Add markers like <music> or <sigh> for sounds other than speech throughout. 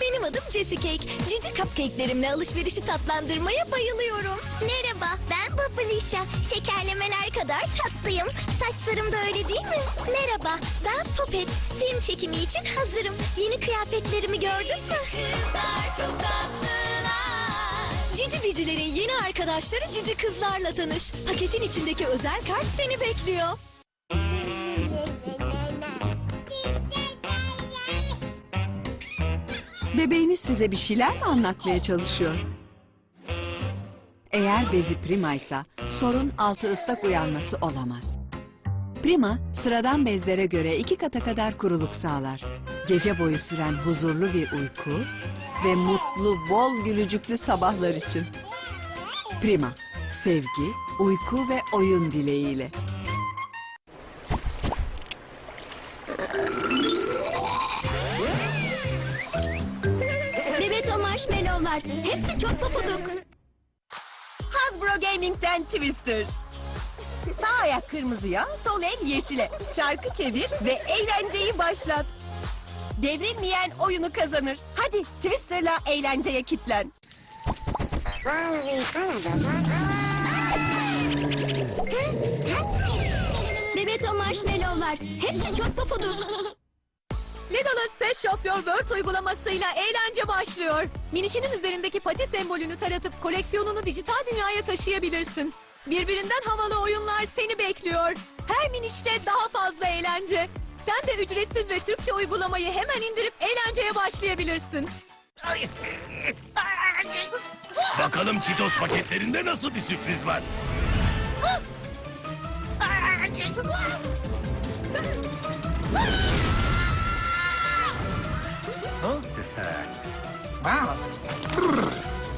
Benim adım Jessie Cake. Cici cupcake'lerimle alışverişi tatlandırmaya bayılıyorum. Merhaba, ben Babılişa. Şekerlemeler kadar tatlıyım. Saçlarım da öyle değil mi? Merhaba, ben Puppet. Film çekimi için hazırım. Yeni kıyafetlerimi gördün mü? Kızlar çok tatlılar. Cici bicilerin yeni arkadaşları cici kızlarla tanış. Paketin içindeki özel kart seni bekliyor. Bebeğiniz size bir şeyler mi anlatmaya çalışıyor? Eğer bezi primaysa sorun altı ıslak uyanması olamaz. Prima sıradan bezlere göre iki kata kadar kuruluk sağlar. Gece boyu süren huzurlu bir uyku ve mutlu bol gülücüklü sabahlar için. Prima, sevgi, uyku ve oyun dileğiyle. Marshmallowlar. Hepsi çok pofuduk. Hasbro Gaming'den Twister. Sağ ayak kırmızıya, sol el yeşile. Çarkı çevir ve eğlenceyi başlat. Devrilmeyen oyunu kazanır. Hadi Twister'la eğlenceye kitlen. Evet o marshmallowlar. Hepsi çok pofuduk. Legolas Pet Shop Your World uygulamasıyla eğlence başlıyor. Minişinin üzerindeki pati sembolünü taratıp koleksiyonunu dijital dünyaya taşıyabilirsin. Birbirinden havalı oyunlar seni bekliyor. Her minişle daha fazla eğlence. Sen de ücretsiz ve Türkçe uygulamayı hemen indirip eğlenceye başlayabilirsin. Bakalım Cheetos paketlerinde nasıl bir sürpriz var?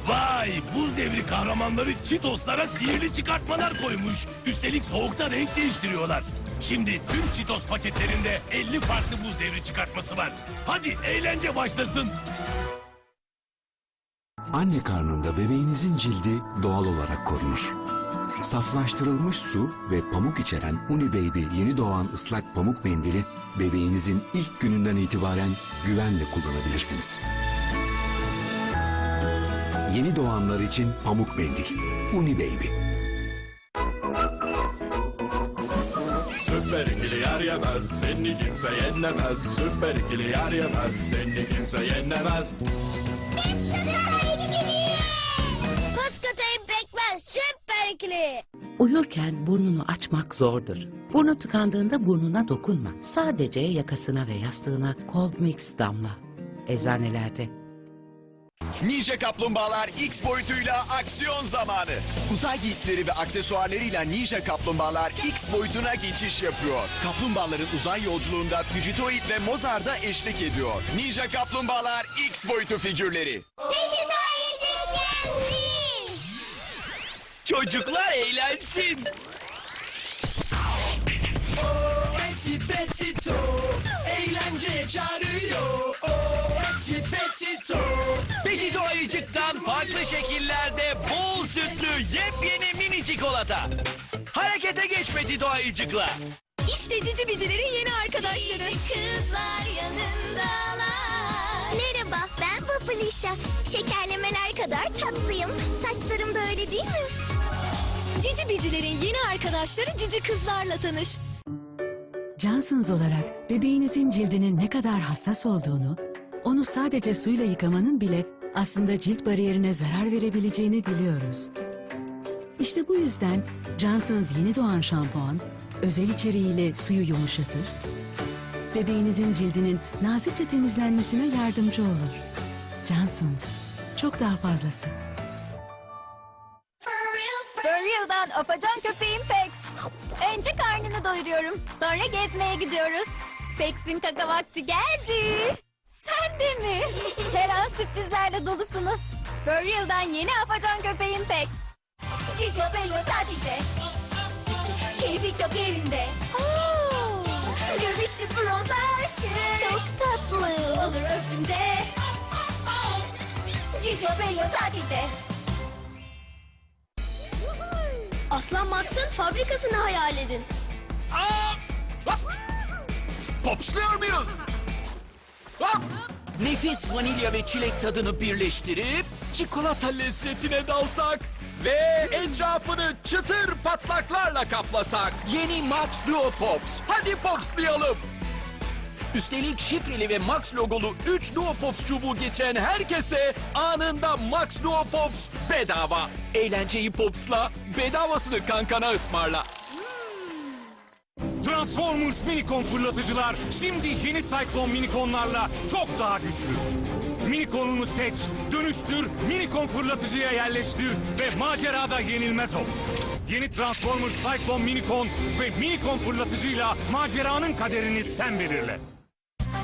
Vay buz devri kahramanları Cheetos'lara sihirli çıkartmalar koymuş. Üstelik soğukta renk değiştiriyorlar. Şimdi tüm Cheetos paketlerinde 50 farklı buz devri çıkartması var. Hadi eğlence başlasın. Anne karnında bebeğinizin cildi doğal olarak korunur. Saflaştırılmış su ve pamuk içeren Uni Baby yeni doğan ıslak pamuk mendili bebeğinizin ilk gününden itibaren güvenle kullanabilirsiniz. Yeni doğanlar için pamuk mendil. Uni Baby. Süper ikili yer yemez, seni kimse yenemez. Süper ikili yer yemez, seni kimse yenemez. Fıskatayım pekmez. Süper ikili. Uyurken burnunu açmak zordur. Burnu tıkandığında burnuna dokunma. Sadece yakasına ve yastığına Cold Mix damla. Eczanelerde. Ninja Kaplumbağalar X boyutuyla aksiyon zamanı. Uzay giysileri ve aksesuarlarıyla Ninja Kaplumbağalar X boyutuna geçiş yapıyor. Kaplumbağaların uzay yolculuğunda Pücitoid ve Mozart'a eşlik ediyor. Ninja Kaplumbağalar X boyutu figürleri. Çocuklar eğlensin. Farklı şekillerde bol sütlü yepyeni mini çikolata. Harekete geç Petito ayıcıkla. İşte cici bicilerin yeni arkadaşları. Kızlar yanındalar. Merhaba, ben Babılişa. Şekerlemeler kadar tatlıyım. Saçlarım da öyle değil mi? Cici bicilerin yeni arkadaşları cici kızlarla tanış. Johnson's olarak bebeğinizin cildinin ne kadar hassas olduğunu, onu sadece suyla yıkamanın bile aslında cilt bariyerine zarar verebileceğini biliyoruz. İşte bu yüzden Johnson's yeni doğan şampuan, özel içeriğiyle suyu yumuşatır, bebeğinizin cildinin nazikçe temizlenmesine yardımcı olur. Johnson's, çok daha fazlası. For real'dan afacan köpeğim Pex. Önce karnını doyuruyorum. Sonra gezmeye gidiyoruz. Pex'in kaka vakti geldi. Sen de mi? <laughs> Her an sürprizlerle dolusunuz. For real'dan yeni afacan köpeğim Pex. Cicio Bello tatilde. Keyfi çok yerinde. Görüşü bronzlaşır. Çok tatlı. Olur öpünce. Cicio Bello tatilde. Aslan Max'ın fabrikasını hayal edin. Popsluyor muyuz? Nefis vanilya ve çilek tadını birleştirip çikolata lezzetine dalsak ve etrafını çıtır patlaklarla kaplasak. Yeni Max Duo Pops. Hadi popslayalım. Üstelik şifreli ve Max logolu 3 Duo Pops çubuğu geçen herkese anında Max Duo Pops bedava. Eğlenceyi popsla, bedavasını kankana ısmarla. Transformers Minicon fırlatıcılar şimdi yeni Cyclone Miniconlarla çok daha güçlü. Minicon'unu seç, dönüştür, Minicon fırlatıcıya yerleştir ve macerada yenilmez ol. Yeni Transformers Cyclone Minicon ve Minicon fırlatıcıyla maceranın kaderini sen belirle.